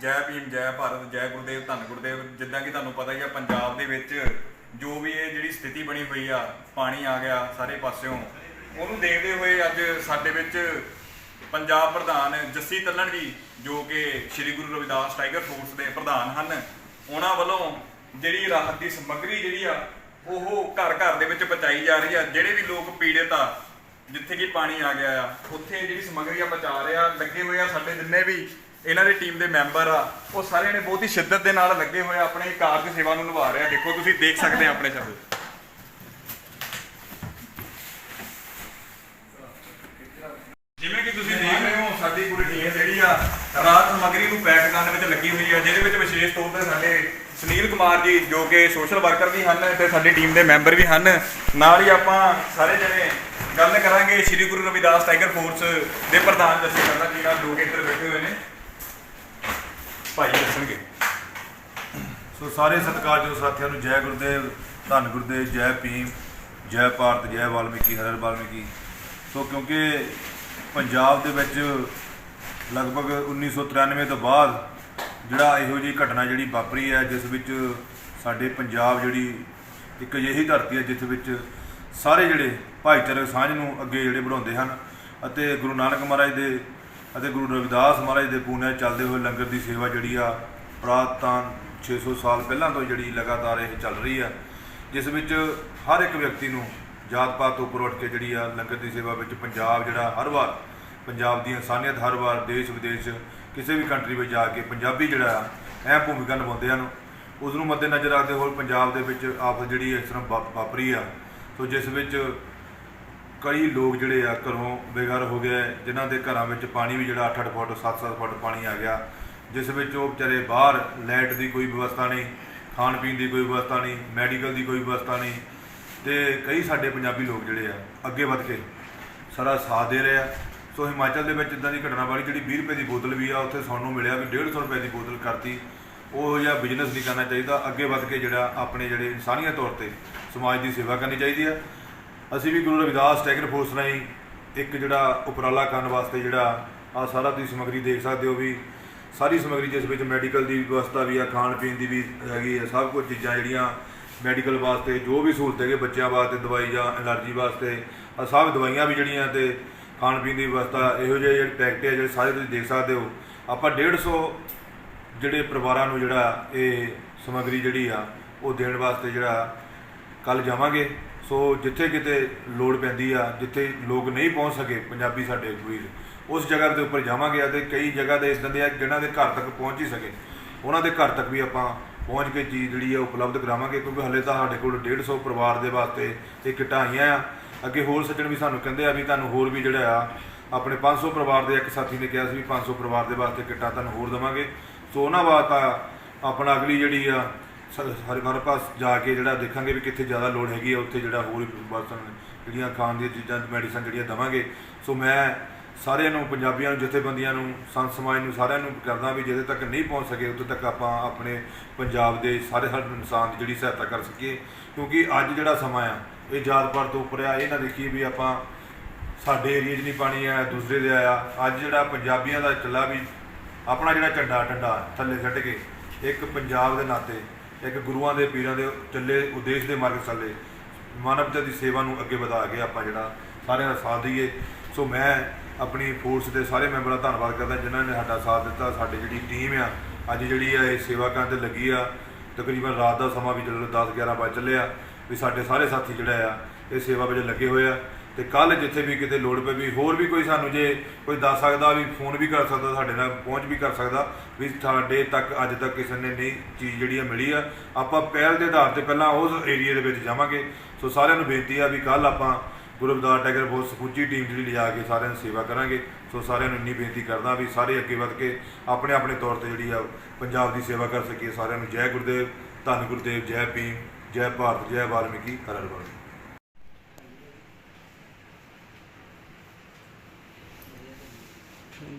ਜੈ ਭੀਮ, ਜੈ ਭਾਰਤ, ਜੈ ਗੁਰਦੇਵ, ਧੰਨ ਗੁਰਦੇਵ, ਜਿੱਦਾਂ ਕਿ ਤੁਹਾਨੂੰ ਪਤਾ ਹੀ ਆ, ਪੰਜਾਬ ਦੇ ਵਿੱਚ ਜੋ ਵੀ ਇਹ ਜਿਹੜੀ ਸਥਿਤੀ ਬਣੀ ਹੋਈ ਆ, ਪਾਣੀ ਆ ਗਿਆ ਸਾਰੇ ਪਾਸਿਓਂ, ਉਹਨੂੰ ਦੇਖਦੇ ਹੋਏ ਅੱਜ ਸਾਡੇ ਵਿੱਚ ਪੰਜਾਬ ਪ੍ਰਧਾਨ ਜੱਸੀ ਤੱਲਣ ਜੀ, ਜੋ ਕਿ ਸ੍ਰੀ ਗੁਰੂ ਰਵਿਦਾਸ ਟਾਈਗਰ ਫੋਰਸ ਦੇ ਪ੍ਰਧਾਨ ਹਨ, ਉਹਨਾਂ ਵੱਲੋਂ ਜਿਹੜੀ ਰਾਹਤ ਦੀ ਸਮੱਗਰੀ ਜਿਹੜੀ ਆ, ਉਹ ਘਰ ਘਰ ਦੇ ਵਿੱਚ ਪਹੁੰਚਾਈ ਜਾ ਰਹੀ ਆ। ਜਿਹੜੇ ਵੀ ਲੋਕ ਪੀੜਤ ਆ, ਜਿੱਥੇ ਕਿ ਪਾਣੀ ਆ ਗਿਆ ਆ, ਉੱਥੇ ਜਿਹੜੀ ਸਮੱਗਰੀ ਆ, ਪਹੁੰਚਾ ਰਹੇ ਆ, ਲੱਗੇ ਹੋਏ ਆ ਸਾਡੇ ਜਿੰਨੇ ਵੀ ਇਹਨਾਂ ਦੀ ਟੀਮ ਦੇ ਮੈਂਬਰ ਆ, ਉਹ ਸਾਰਿਆਂ ਨੇ ਬਹੁਤ ਹੀ ਸ਼ਿੱਦਤ ਦੇ ਨਾਲ ਲੱਗੇ ਹੋਏ ਆਪਣੇ ਕਾਰਜ ਸੇਵਾ ਨੂੰ ਨਿਭਾ ਰਹੇ ਆ। ਦੇਖੋ, ਤੁਸੀਂ ਦੇਖ ਸਕਦੇ ਆ ਆਪਣੇ ਸ਼ਬਦ। ਜਿਵੇਂ ਕਿ ਤੁਸੀਂ ਦੇਖ ਰਹੇ ਹੋ, ਸਾਡੀ ਪੂਰੀ ਟੀਮ ਜਿਹੜੀ ਆ, ਰਾਤ ਸਮੱਗਰੀ ਨੂੰ ਪੈਕ ਕਰਨ ਵਿੱਚ ਲੱਗੀ ਹੋਈ ਆ, ਜਿਹਦੇ ਵਿੱਚ ਵਿਸ਼ੇਸ਼ ਤੌਰ ਤੇ ਸਾਡੇ ਸੁਨੀਲ ਕੁਮਾਰ ਜੀ, ਜੋ ਕਿ ਸੋਸ਼ਲ ਵਰਕਰ ਵੀ ਹਨ ਤੇ ਸਾਡੀ ਟੀਮ ਦੇ ਮੈਂਬਰ ਵੀ ਹਨ। ਨਾਲ ਹੀ ਆਪਾਂ ਸਾਰੇ ਜਣੇ ਗੱਲ ਕਰਾਂਗੇ, ਸ੍ਰੀ ਗੁਰੂ ਰਵਿਦਾਸ ਟਾਈਗਰ ਫੋਰਸ ਦੇ ਪ੍ਰਧਾਨ ਜੱਸੇ ਕਰਨਾ ਜੀ ਨਾਲ ਲੋਕ ਇੱਧਰ ਬੈਠੇ ਹੋਏ ਨੇ। ਭਾਈ ਦੱਸਣਗੇ। ਸੋ ਸਾਰੇ ਸਤਿਕਾਰਯੋਗ ਸਾਥੀਆਂ ਨੂੰ ਜੈ ਗੁਰਦੇਵ, ਧੰਨ ਗੁਰਦੇਵ, ਜੈ ਭੀਮ, ਜੈ ਭਾਰਤ, ਜੈ ਵਾਲਮੀਕੀ ਹਰਿ ਵਾਲਮੀਕੀ। ਸੋ ਕਿਉਂਕਿ ਪੰਜਾਬ ਦੇ ਵਿੱਚ ਲਗਭਗ 1993 ਤੋਂ ਬਾਅਦ ਜਿਹੜਾ ਇਹੋ ਜਿਹੀ ਘਟਨਾ ਜਿਹੜੀ ਵਾਪਰੀ ਹੈ, ਜਿਸ ਵਿੱਚ ਸਾਡੇ ਪੰਜਾਬ ਜਿਹੜੀ ਇੱਕ ਅਜਿਹੀ ਧਰਤੀ ਹੈ ਜਿਸ ਵਿੱਚ ਸਾਰੇ ਜਿਹੜੇ ਭਾਈਚਾਰਕ ਸਾਂਝ ਨੂੰ ਅੱਗੇ ਜਿਹੜੇ ਵਧਾਉਂਦੇ ਹਨ ਅਤੇ ਗੁਰੂ ਨਾਨਕ ਮਹਾਰਾਜ ਦੇ ਅਤੇ ਗੁਰੂ ਰਵਿਦਾਸ ਮਹਾਰਾਜ ਦੇ ਪੂਨੇ ਚੱਲਦੇ ਹੋਏ ਲੰਗਰ ਦੀ ਸੇਵਾ ਜਿਹੜੀ ਆ ਪ੍ਰਾਤਨ 600 ਸਾਲ ਪਹਿਲਾਂ ਤੋਂ ਜਿਹੜੀ ਲਗਾਤਾਰ ਇਹ ਚੱਲ ਰਹੀ ਆ, ਜਿਸ ਵਿੱਚ ਹਰ ਇੱਕ ਵਿਅਕਤੀ ਨੂੰ ਜਾਤ ਪਾਤ ਤੋਂ ਉੱਪਰ ਉੱਠ ਕੇ ਜਿਹੜੀ ਆ, ਲੰਗਰ ਦੀ ਸੇਵਾ ਵਿੱਚ ਪੰਜਾਬ ਜਿਹੜਾ ਹਰ ਵਾਰ, ਪੰਜਾਬ ਦੀ ਇਨਸਾਨੀਅਤ ਹਰ ਵਾਰ ਦੇਸ਼ ਵਿਦੇਸ਼ ਕਿਸੇ ਵੀ ਕੰਟਰੀ ਵਿੱਚ ਜਾ ਕੇ ਪੰਜਾਬੀ ਜਿਹੜਾ ਆ, ਅਹਿਮ ਭੂਮਿਕਾ ਨਿਭਾਉਂਦੇ ਹਨ। ਉਸ ਨੂੰ ਮੱਦੇਨਜ਼ਰ ਰੱਖਦੇ ਹੋਏ ਪੰਜਾਬ ਦੇ ਵਿੱਚ ਆਫਤ ਜਿਹੜੀ ਇਸ ਤਰ੍ਹਾਂ ਵਾ- ਵਾਪਰੀ ਆ। ਸੋ ਜਿਸ ਵਿੱਚ ਕਈ ਲੋਕ ਜਿਹੜੇ ਆ ਘਰੋਂ ਬੇਘਰ ਹੋ ਗਏ, ਜਿਨ੍ਹਾਂ ਦੇ ਘਰਾਂ ਵਿੱਚ ਪਾਣੀ ਵੀ ਜਿਹੜਾ 8-8 ਫੁੱਟ 7-7 ਫੁੱਟ ਪਾਣੀ ਆ ਗਿਆ, ਜਿਸ ਵਿੱਚ ਉਹ ਵਿਚਾਰੇ ਬਾਹਰ ਲਾਈਟ ਦੀ ਕੋਈ ਵਿਵਸਥਾ ਨਹੀਂ, ਖਾਣ ਪੀਣ ਦੀ ਕੋਈ ਵਿਵਸਥਾ ਨਹੀਂ, ਮੈਡੀਕਲ ਦੀ ਕੋਈ ਵਿਵਸਥਾ ਨਹੀਂ, ਤੇ ਕਈ ਸਾਡੇ ਪੰਜਾਬੀ ਲੋਕ ਜਿਹੜੇ ਆ ਅੱਗੇ ਵੱਧ ਕੇ ਸਾਰਾ ਸਾਥ ਦੇ ਰਹੇ ਆ। ਸੋ ਹਿਮਾਚਲ ਦੇ ਵਿੱਚ ਇਦਾਂ ਦੀ ਘਟਨਾ ਵਾਲੀ ਜਿਹੜੀ 20 ਰੁਪਏ ਦੀ ਬੋਤਲ ਵੀ ਆ, ਉੱਥੇ ਸਾਨੂੰ ਮਿਲਿਆ ਵੀ 150 ਰੁਪਏ ਦੀ ਬੋਤਲ ਕਰਤੀ। ਉਹ ਜਿਹਾ ਬਿਜ਼ਨਸ ਨਹੀਂ ਕਰਨਾ ਚਾਹੀਦਾ, ਅੱਗੇ ਵੱਧ ਕੇ ਜਿਹੜਾ ਆਪਣੇ ਜਿਹੜੇ ਇਨਸਾਨੀਅਤ ਤੌਰ ਤੇ ਸਮਾਜ ਦੀ ਸੇਵਾ ਕਰਨੀ ਚਾਹੀਦੀ ਆ। ਅਸੀਂ ਵੀ ਗੁਰੂ ਰਵਿਦਾਸ ਟੈਗਰ ਫੋਰਸ ਰਾਹੀਂ ਇੱਕ ਜਿਹੜਾ ਉਪਰਾਲਾ ਕਰਨ ਵਾਸਤੇ ਜਿਹੜਾ ਆ ਸਾਰਾ ਤੁਸੀਂ ਸਮੱਗਰੀ ਦੇਖ ਸਕਦੇ ਹੋ ਵੀ ਸਾਰੀ ਸਮੱਗਰੀ ਜਿਸ ਵਿੱਚ ਮੈਡੀਕਲ ਦੀ ਵਿਵਸਥਾ ਵੀ ਆ, ਖਾਣ ਪੀਣ ਦੀ ਵੀ ਹੈਗੀ ਆ, ਸਭ ਕੁਝ ਚੀਜ਼ਾਂ ਜਿਹੜੀਆਂ ਮੈਡੀਕਲ ਵਾਸਤੇ ਜੋ ਵੀ ਸਹੂਲਤ ਹੈਗੇ ਬੱਚਿਆਂ ਵਾਸਤੇ ਦਵਾਈ ਜਾਂ ਐਲਰਜੀ ਵਾਸਤੇ ਆ ਸਭ ਦਵਾਈਆਂ ਵੀ ਜਿਹੜੀਆਂ ਤੇ ਖਾਣ ਪੀਣ ਦੀ ਵਿਵਸਥਾ ਇਹੋ ਜਿਹੇ ਜਿਹੜੇ ਪੈਕਟ ਆ ਜਿਹੜੇ ਸਾਰੇ ਤੁਸੀਂ ਦੇਖ ਸਕਦੇ ਹੋ। ਆਪਾਂ 150 ਜਿਹੜੇ ਪਰਿਵਾਰਾਂ ਨੂੰ ਜਿਹੜਾ ਇਹ ਸਮੱਗਰੀ ਜਿਹੜੀ ਆ, ਉਹ ਦੇਣ ਵਾਸਤੇ ਜਿਹੜਾ ਕੱਲ ਜਾਵਾਂਗੇ। ਸੋ ਜਿੱਥੇ ਕਿਤੇ ਲੋੜ ਪੈਂਦੀ ਆ, ਜਿੱਥੇ ਲੋਕ ਨਹੀਂ ਪਹੁੰਚ ਸਕੇ ਪੰਜਾਬੀ ਸਾਡੇ ਵੀਰ ਉਸ ਜਗ੍ਹਾ ਦੇ ਉੱਪਰ ਜਾਵਾਂਗੇ ਅਤੇ ਕਈ ਜਗ੍ਹਾ ਦੇ ਤਰ੍ਹਾਂ ਦੇ ਆ ਜਿਨ੍ਹਾਂ ਦੇ ਘਰ ਤੱਕ ਪਹੁੰਚ ਹੀ ਸਕੇ। ਉਹਨਾਂ ਦੇ ਘਰ ਤੱਕ ਵੀ ਆਪਾਂ ਪਹੁੰਚ ਕੇ ਚੀਜ਼ ਜਿਹੜੀ ਆ ਉਪਲਬਧ ਕਰਾਵਾਂਗੇ, ਕਿਉਂਕਿ ਹਲੇ ਤਾਂ ਸਾਡੇ ਕੋਲ 150 ਪਰਿਵਾਰ ਦੇ ਵਾਸਤੇ ਇਹ ਕਿੱਟਾਂ ਆਈਆਂ ਆ। ਅੱਗੇ ਹੋਰ ਸੱਜਣ ਵੀ ਸਾਨੂੰ ਕਹਿੰਦੇ ਆ ਵੀ ਤੁਹਾਨੂੰ ਹੋਰ ਵੀ ਜਿਹੜਾ ਆ, ਆਪਣੇ 500 ਪਰਿਵਾਰ ਦੇ ਇੱਕ ਸਾਥੀ ਨੇ ਕਿਹਾ ਸੀ ਵੀ 500 ਪਰਿਵਾਰ ਦੇ ਵਾਸਤੇ ਕਿੱਟਾਂ ਤੁਹਾਨੂੰ ਹੋਰ ਦੇਵਾਂਗੇ। ਸੋ ਉਹਨਾਂ ਵਾਸਤੇ ਆਪਣਾ ਅਗਲੀ ਜਿਹੜੀ ਆ ਸ- ਹਰ ਘਰ ਪਾਸ ਜਾ ਕੇ ਜਿਹੜਾ ਦੇਖਾਂਗੇ ਵੀ ਕਿੱਥੇ ਜ਼ਿਆਦਾ ਲੋੜ ਹੈਗੀ ਆ, ਉੱਥੇ ਜਿਹੜਾ ਹੋਰ ਬਰਤਨ ਜਿਹੜੀਆਂ ਖਾਣ ਦੀਆਂ ਚੀਜ਼ਾਂ ਮੈਡੀਸਨ ਜਿਹੜੀਆਂ ਦਵਾਂਗੇ। ਸੋ ਮੈਂ ਸਾਰਿਆਂ ਨੂੰ, ਪੰਜਾਬੀਆਂ ਨੂੰ, ਜਥੇਬੰਦੀਆਂ ਨੂੰ, ਸੰਤ ਸਮਾਜ ਨੂੰ, ਸਾਰਿਆਂ ਨੂੰ ਕਰਦਾ ਵੀ ਜਿਹਦੇ ਤੱਕ ਨਹੀਂ ਪਹੁੰਚ ਸਕੇ, ਉੱਥੇ ਤੱਕ ਆਪਾਂ ਆਪਣੇ ਪੰਜਾਬ ਦੇ ਸਾਰੇ ਹਰ ਇਨਸਾਨ ਦੀ ਜਿਹੜੀ ਸਹਾਇਤਾ ਕਰ ਸਕੀਏ। ਕਿਉਂਕਿ ਅੱਜ ਜਿਹੜਾ ਸਮਾਂ ਆ, ਇਹ ਜਾਤ ਪਾਤ ਤੋਂ ਉੱਪਰ ਆ, ਇਹ ਨਾ ਦੇਖੀਏ ਵੀ ਆਪਾਂ ਸਾਡੇ ਏਰੀਆ 'ਚ ਨਹੀਂ ਪਾਣੀ ਆਇਆ, ਦੂਸਰੇ ਦੇ ਆਇਆ। ਅੱਜ ਜਿਹੜਾ ਪੰਜਾਬੀਆਂ ਦਾ ਚੱਲਾ ਵੀ ਆਪਣਾ ਜਿਹੜਾ ਝੰਡਾ ਟੰਡਾ ਥੱਲੇ ਛੱਡ ਕੇ ਇੱਕ ਪੰਜਾਬ ਦੇ ਨਾਤੇ ਇੱਕ ਗੁਰੂਆਂ ਦੇ, ਪੀਰਾਂ ਦੇ ਚੱਲੇ ਉਦੇਸ਼ ਦੇ ਮਾਰਗ ਚੱਲੇ ਮਾਨਵਤਾ ਦੀ ਸੇਵਾ ਨੂੰ ਅੱਗੇ ਵਧਾ ਕੇ ਆਪਾਂ ਜਿਹੜਾ ਸਾਰਿਆਂ ਦਾ ਸਾਥ ਦਈਏ। ਸੋ ਮੈਂ ਆਪਣੀ ਫੋਰਸ ਦੇ ਸਾਰੇ ਮੈਂਬਰਾਂ ਦਾ ਧੰਨਵਾਦ ਕਰਦਾ ਜਿਨ੍ਹਾਂ ਨੇ ਸਾਡਾ ਸਾਥ ਦਿੱਤਾ, ਸਾਡੀ ਜਿਹੜੀ ਟੀਮ ਆ, ਅੱਜ ਜਿਹੜੀ ਆ ਇਹ ਸੇਵਾ ਕਰਨ ਤੇ ਲੱਗੀ ਆ। ਤਕਰੀਬਨ ਰਾਤ ਦਾ ਸਮਾਂ ਵੀ ਜਦੋਂ 10 11 ਵਜੇ ਚੱਲਿਆ ਵੀ ਸਾਡੇ ਸਾਰੇ ਸਾਥੀ ਜਿਹੜਾ ਆ, ਇਹ ਸੇਵਾ ਵਿੱਚ ਲੱਗੇ ਹੋਏ ਆ। ਤੇ ਕੱਲ ਜਿੱਥੇ ਵੀ ਕਿਤੇ ਲੋੜ ਪਏ ਵੀ ਹੋਰ ਵੀ ਕੋਈ ਸਾਨੂੰ ਜੇ ਕੋਈ ਦੱਸ ਸਕਦਾ ਵੀ ਫੋਨ ਵੀ ਕਰ ਸਕਦਾ, ਸਾਡੇ ਨਾਲ ਪਹੁੰਚ ਵੀ ਕਰ ਸਕਦਾ ਵੀ ਸਾਡੇ ਤੱਕ, ਅੱਜ ਤੱਕ ਕਿਸੇ ਨੇ ਨਹੀਂ ਚੀਜ਼ ਜਿਹੜੀ ਆ ਮਿਲੀ ਆ। ਆਪਾਂ ਪਹਿਲ ਦੇ ਆਧਾਰ ਤੇ ਪਹਿਲਾਂ ਉਸ ਏਰੀਆ ਦੇ ਵਿੱਚ ਜਾਵਾਂਗੇ। ਸੋ ਸਾਰਿਆਂ ਨੂੰ ਬੇਨਤੀ ਆ ਵੀ ਕੱਲ ਆਪਾਂ ਗੁਰੂ ਰਵਿਦਾਸ ਟੈਗਰ ਬਹੁਤ ਸਮੁੱਚੀ ਟੀਮ ਜਿਹੜੀ ਲਿਜਾ ਕੇ ਸਾਰਿਆਂ ਦੀ ਸੇਵਾ ਕਰਾਂਗੇ। ਸੋ ਸਾਰਿਆਂ ਨੂੰ ਇੰਨੀ ਬੇਨਤੀ ਕਰਦਾ ਵੀ ਸਾਰੇ ਅੱਗੇ ਵੱਧ ਕੇ ਆਪਣੇ ਆਪਣੇ ਤੌਰ ਤੇ ਜਿਹੜੀ ਆ ਪੰਜਾਬ ਦੀ ਸੇਵਾ ਕਰ ਸਕੀਏ। ਸਾਰਿਆਂ ਨੂੰ ਜੈ ਗੁਰਦੇਵ, ਧੰਨ ਗੁਰਦੇਵ, ਜੈ ਭੀਮ, ਜੈ ਭਾਰਤ, ਜੈ ਵਾਲਮੀਕੀ ਹਰ ਹਰ ਵਾਲਮੀਕੀ।